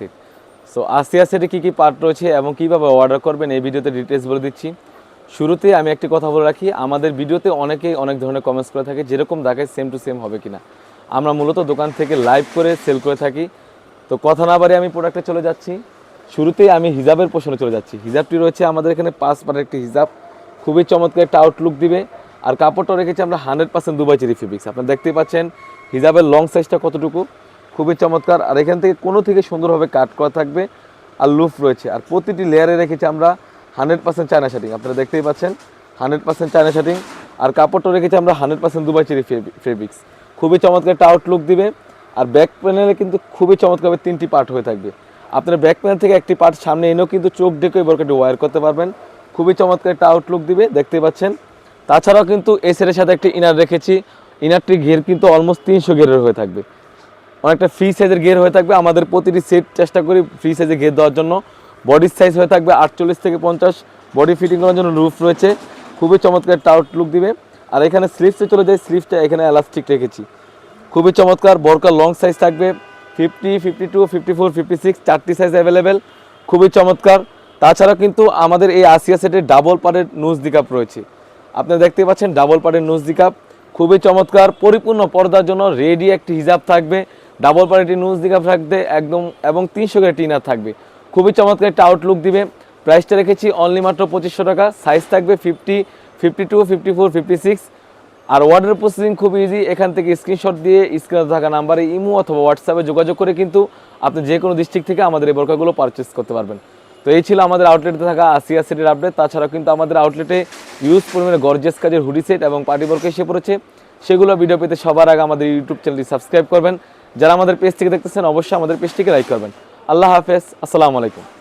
Set so আসিয়া সেটে কী কী part রয়েছে এবং কীভাবে অর্ডার করবেন এই ভিডিওতে ডিটেলস বলে দিচ্ছি। শুরুতে আমি একটি কথা বলে রাখি, আমাদের ভিডিওতে অনেকেই অনেক ধরনের কমেন্টস করে থাকে, যেরকম দেখায় সেম টু সেম হবে কিনা। আমরা মূলত দোকান থেকে লাইভ করে সেল করে থাকি। তো কথা না বারে আমি প্রোডাক্টে চলে যাচ্ছি। শুরুতেই আমি হিজাবের পোষণে চলে যাচ্ছি। হিজাবটি রয়েছে আমাদের এখানে পাঁচ পাটের একটি হিজাব। খুবই চমৎকার একটা আউটলুক দিবে। আর কাপড়টা রেখেছি আমরা hundred percent Dubai cherry fabrics আপনারা দেখতেই পাচ্ছেন, হিজাবের লং সাইজটা কতটুকু? খুবই চমৎকার। আর এখান থেকে কোনো থেকে সুন্দরভাবে কাট করা থাকবে আর লুফ রয়েছে। আর প্রতিটি লেয়ারে রেখেছি আমরা হান্ড্রেড পার্সেন্ট চায়না শার্টিং আপনারা দেখতেই পাচ্ছেন হান্ড্রেড পার্সেন্ট চায়না শার্টিং আর কাপড়টা রেখেছি আমরা hundred percent Dubai cherry fabrics খুবই চমৎকার একটা আউটলুক দিবে। আর ব্যাক প্যানেলে কিন্তু খুবই চমৎকার তিনটি পার্ট হয়ে থাকবে। আপনার ব্যাক প্যানেল থেকে একটি পার্ট সামনে এনেও কিন্তু চোখ ডেকে বোরকাটি ওয়্যার করতে পারবেন। খুবই চমৎকার একটা আউটলুক দিবে দেখতে পাচ্ছেন। তাছাড়াও কিন্তু এই সেটের সাথে একটি ইনার রেখেছি। ইনারটি ঘের কিন্তু অলমোস্ট তিনশো ঘেরের হয়ে থাকবে। অনেকটা ফ্রি সাইজের গের হয়ে থাকবে। আমাদের প্রতিটি সেট চেষ্টা করি ফ্রি সাইজের গের দেওয়ার জন্য। বডির সাইজ হয়ে থাকবে আটচল্লিশ থেকে পঞ্চাশ। বডি ফিটিং করার জন্য রুফ রয়েছে। খুবই চমৎকার টাউট লুক দিবে। আর এখানে স্লিপসে চলে যায় স্লিপসটা এখানে এলাস্টিক রেখেছি। খুবই চমৎকার বরকার লং সাইজ থাকবে। Fifty fifty two fifty four fifty six চারটি সাইজ অ্যাভেলেবেল খুবই চমৎকার। তাছাড়া কিন্তু আমাদের এই আসিয়া সেটের ডাবল পাড়ের নুজ দিকাপ রয়েছে। আপনারা দেখতে পাচ্ছেন ডাবল পাড়ের নুজ দিকাপ খুবই চমৎকার, পরিপূর্ণ পর্দার জন্য রেডি একটি হিজাব থাকবে। ডাবল পার্টি নুজ দিকাপ থাকবে একদম এবং তিনশো গ্রেড টিনার থাকবে। খুবই চমৎকার একটা আউটলুক দিবে। প্রাইসটা রেখেছি অনলি মাত্র পঁচিশশো টাকা। সাইজ থাকবে fifty fifty two fifty four fifty six আর অর্ডার প্রসেসিং খুব ইজি এখান থেকে স্ক্রিনশট দিয়ে স্ক্রিনে থাকা নাম্বারে ইমো অথবা হোয়াটসঅ্যাপে যোগাযোগ করে কিন্তু আপনি যে কোনো ডিস্ট্রিক্ট থেকে আমাদের এই বোরকাগুলো পারচেস করতে পারবেন। তো এই ছিল আমাদের আউটলেটে থাকা আসিয়া সেটের আপডেট তাছাড়াও কিন্তু আমাদের আউটলেটে ইউজ পরিমাণে গর্জেস কাজের হুডি সেট এবং পার্টি বোরকা এসে পড়েছে। সেগুলো ভিডিও পেতে সবার আগে আমাদের ইউটিউব চ্যানেলটি সাবস্ক্রাইব করবেন। যারা আমাদের পেজ থেকে দেখতেছেন অবশ্যই আমাদের পেজটিকে লাইক করবেন। আল্লাহ হাফেজ আসসালামু আলাইকুম।